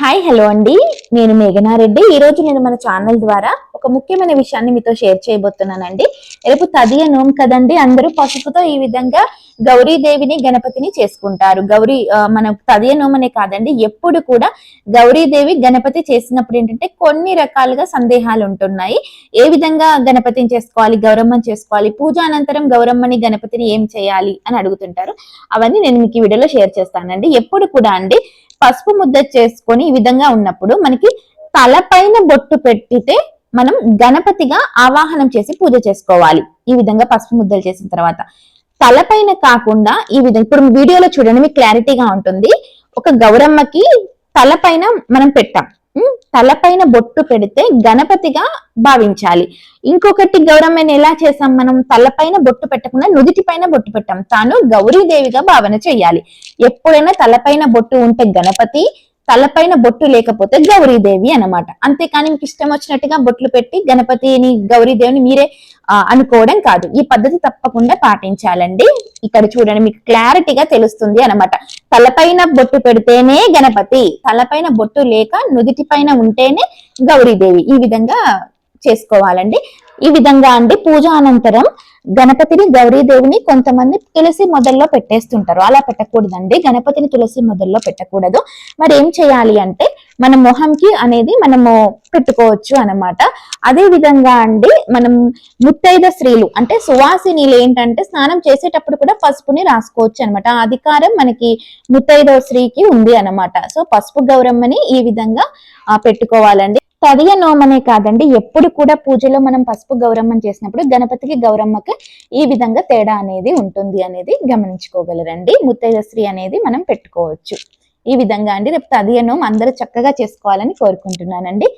Hi hello అండి. నేను మేఘనారెడ్డి ఈ రోజు నేను మన ఛానల్ ద్వారా ఒక ముఖ్యమైన విషయాన్ని మీతో షేర్ చేయబోతున్నానండి. రేపు తదియ నోం కదండి? అందరూ పసుపుతో ఈ విధంగా గౌరీదేవిని గణపతిని చేసుకుంటారు. గౌరీ మన తదియ నోమనే అనే కాదండి. ఎప్పుడు కూడా గౌరీదేవి గణపతి చేసినప్పుడు ఏంటంటే కొన్ని రకాలుగా సందేహాలు ఉంటున్నాయి. ఏ విధంగా గణపతిని చేసుకోవాలి? గౌరమ్మని చేసుకోవాలి? పూజ అనంతరం గౌరమ్మని గణపతిని ఏం చేయాలి? అని అడుగుతుంటారు. అవన్నీ నేను మీకు ఈ వీడియోలో షేర్ చేస్తానండి. ఎప్పుడు కూడా అండి పసుపు ముద్ద చేసుకొని ఈ విధంగా ఉన్నప్పుడు మనకి తలపైన బొట్టు పెట్టితే మనం గణపతిగా ఆవాహనం చేసి పూజ చేసుకోవాలి. ఈ విధంగా పసుపు ముద్దలు చేసిన తర్వాత తలపైన కాకుండా ఈ విధంగా ఇప్పుడు వీడియోలో చూడండి మీకు క్లారిటీగా ఉంటుంది. ఒక గౌరమ్మకి తలపైన మనం పెట్టాం. తలపైన బొట్టు పెడితే గణపతిగా భావించాలి. ఇంకొకటి గౌరమ్మని ఎలా చేసాం మనం? తలపైన బొట్టు పెట్టకుండా నుదిటి పైన బొట్టు పెట్టాం. తాను గౌరీదేవిగా భావన చేయాలి. ఎప్పుడైనా తలపైన బొట్టు ఉంటే గణపతి తలపైన బొట్టు లేకపోతే గౌరీదేవి అన్నమాట. అంతేకాని మీకు ఇష్టం వచ్చినట్టుగా బొట్లు పెట్టి గణపతిని గౌరీదేవిని మీరే అనుకోవడం కాదు. ఈ పద్ధతి తప్పకుండా పాటించాలండి. ఇక్కడ చూడండి మీకు క్లారిటీగా తెలుస్తుంది అనమాట తలపైన బొట్టు పెడితేనే గణపతి తలపైన బొట్టు లేక నుదిటి పైన ఉంటేనే గౌరీదేవి. ఈ విధంగా చేసుకోవాలండి. ఈ విధంగా అండి. పూజ అనంతరం గణపతిని గౌరీదేవిని కొంతమంది తులసి మొదల్లో పెట్టేస్తుంటారు. అలా పెట్టకూడదండి. గణపతిని తులసి మొదల్లో పెట్టకూడదు. మరి ఏం చేయాలి అంటే మన మొహంకి అనేది మనము పెట్టుకోవచ్చు అన్నమాట. అదే విధంగా అండి మనం ముత్తైద స్త్రీలు అంటే సువాసినీలు ఏంటంటే స్నానం చేసేటప్పుడు కూడా పసుపుని రాసుకోవచ్చు అనమాట ఆ అధికారం మనకి ముత్తైదో స్త్రీకి ఉంది అన్నమాట. సో పసుపు గౌరమ్మని ఈ విధంగా పెట్టుకోవాలండి. తదియ నోమనే కాదండి. ఎప్పుడు కూడా పూజలో మనం పసుపు గౌరమ్మ చేసినప్పుడు గణపతికి గౌరమ్మకి ఈ విధంగా తేడా అనేది ఉంటుంది అనేది గమనించుకోగలరండి. ముత్తైదశ్రీ అనేది మనం పెట్టుకోవచ్చు. ఈ విధంగా అండి. రేపు తదియ నోమ్ అందరూ చక్కగా చేసుకోవాలని కోరుకుంటున్నానండి.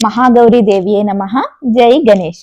మహాగౌరీ దేవి అయిన మహా జై గణేష